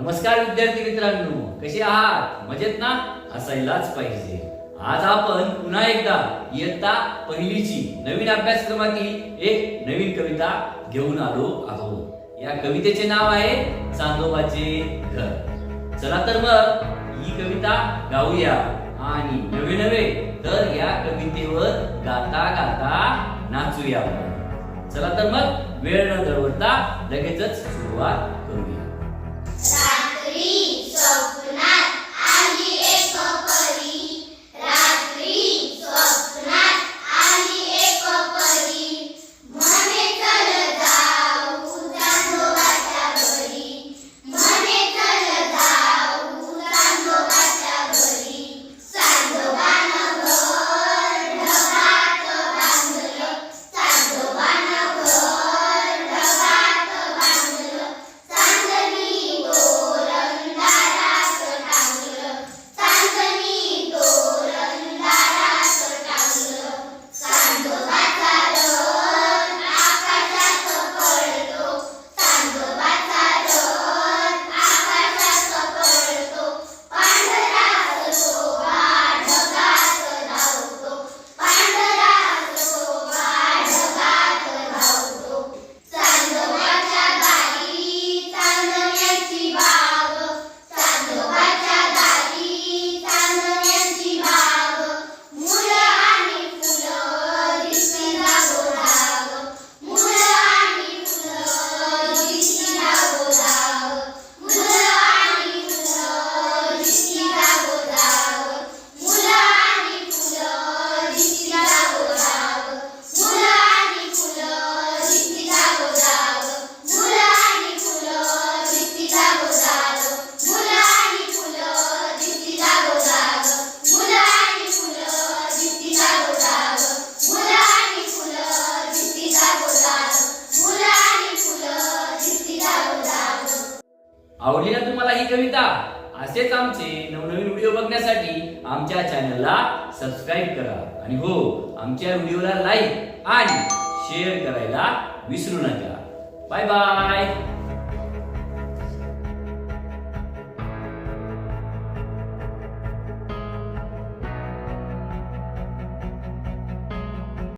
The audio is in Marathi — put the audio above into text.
नमस्कार विद्यार्थी मित्रांनो कसे आहात? मजेत ना? असायलाच पाहिजे. आज आपण पुन्हा एकदा इयत्ता पहिलीची नवीन अभ्यासक्रमातील एक नवीन कविता घेऊन आलो आहोत. या कवितेचे नाव आहे चांदोबाचे घर. चला तर मग ही कविता गाऊया. आणि नवे नवे तर या कवितेवर गाता गाता नाचूया चला तर मग वेळ न दळवता लगेचच सुरुवात आवडली ना तुम्हाला ही कविता? असेच आमचे नवनवीन व्हिडिओ बघण्यासाठी आमच्या चॅनलला सबस्क्राईब करा. आणि हो आमच्या व्हिडिओला लाईक आणि शेअर करायला विसरू नका. Bye bye.